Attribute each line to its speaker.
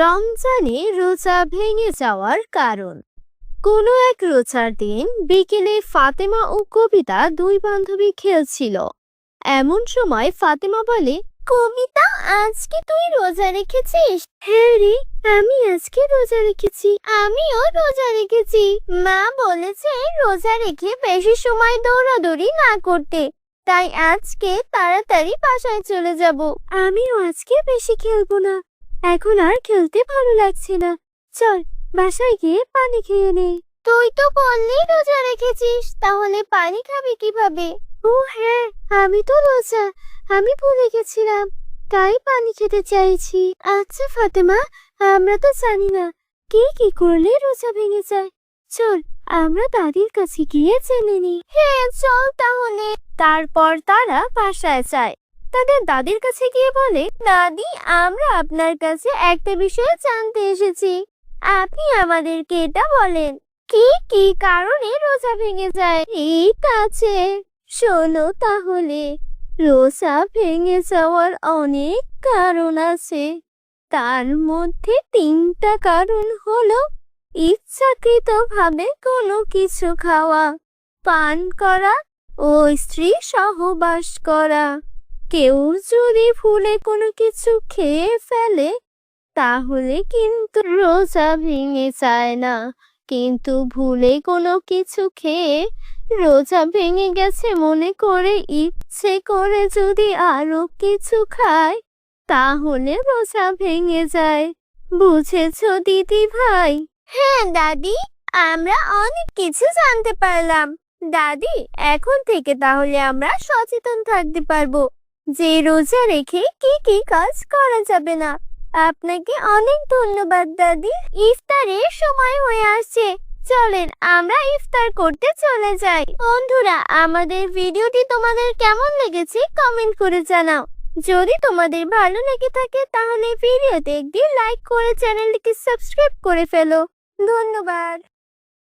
Speaker 1: রমজানে রোজা ভেঙে যাওয়ার কারণ। কোনো এক রোজার দিন বিকেলে ফাতেমা ও কবিতা দুই বান্ধবী খেলছিল। এমন সময় ফাতেমা বলে, কবিতা, আজকে তুই রোজা রেখেছিস? হ্যাঁ রে, আমি আজকে রোজা রেখেছি, আমিও রোজা রেখেছি। মা বলেছে, রোজা রেখে বেশি সময় দৌড়াদৌড়ি না করতে, তাই আজকে তাড়াতাড়ি বাসায় চলে যাব। আমিও আজকে বেশি খেলব না এখন আর খেলতে ভালো লাগছে না। চল বাসায় গিয়ে পানি খেয়ে নে তুই তো বললি রোজা রেখেছিস তাহলে পানি খাবি কীভাবে? ও হ্যাঁ আমি তো রোজা আমি ভুলে গেছিলাম তাই পানি খেতে চাইছি। আচ্ছা ফাতেমা আমরা তো জানি না কে কি করলে রোজা ভেঙে যায়। চল আমরা দাদির কাছে গিয়ে জেনে নিই। হ্যাঁ চল তাহলে। তারপর তারা বাসায় যায়। তাদের দাদির কাছে গিয়ে বলে, দাদি, আমরা আপনার কাছে একটা বিষয় জানতে এসেছি। আপনি আমাদেরকে এটা বলেন, কি কি কারণে রোজা ভেঙে যায়? ঠিক আছে, শোনো তাহলে, রোজা ভেঙে যাওয়ার অনেক কারণ আছে। তার মধ্যে তিনটা কারণ হলো, ইচ্ছাকৃতভাবে কোনো কিছু খাওয়া, পান করা ও স্ত্রী সহবাস করা। কেউ যদি ভুলে কোনো কিছু খেয়ে ফেলে, তাহলে কিন্তু রোজা ভেঙে যায় না। কিন্তু ভুলে কোনো কিছু খেয়ে রোজা ভেঙে গেছে মনে করে ইচ্ছে করে যদি আরও কিছু খায়, তাহলে রোজা ভেঙে যায়। বুঝেছ দিদি ভাই? হ্যাঁ দাদি, আমরা অনেক কিছু জানতে পারলাম। দাদি, এখন থেকে তাহলে আমরা সচেতন থাকতে পারব। যে রোজা রেখে কি কি কাজ করা যাবে না? আপনাকে অনেক ধন্যবাদ, দাদি। ইফতারের সময় হয়ে আসছে। চলেন, আমরা ইফতার করতে চলে যাই। বন্ধুরা, আমাদের ভিডিওটি তোমাদের কেমন লেগেছে কমেন্ট করে জানাও। যদি তোমাদের ভালো লেগে থাকে, তাহলে ভিডিওতে একটি লাইক করে চ্যানেলটিকে সাবস্ক্রাইব করে ফেলো। ধন্যবাদ।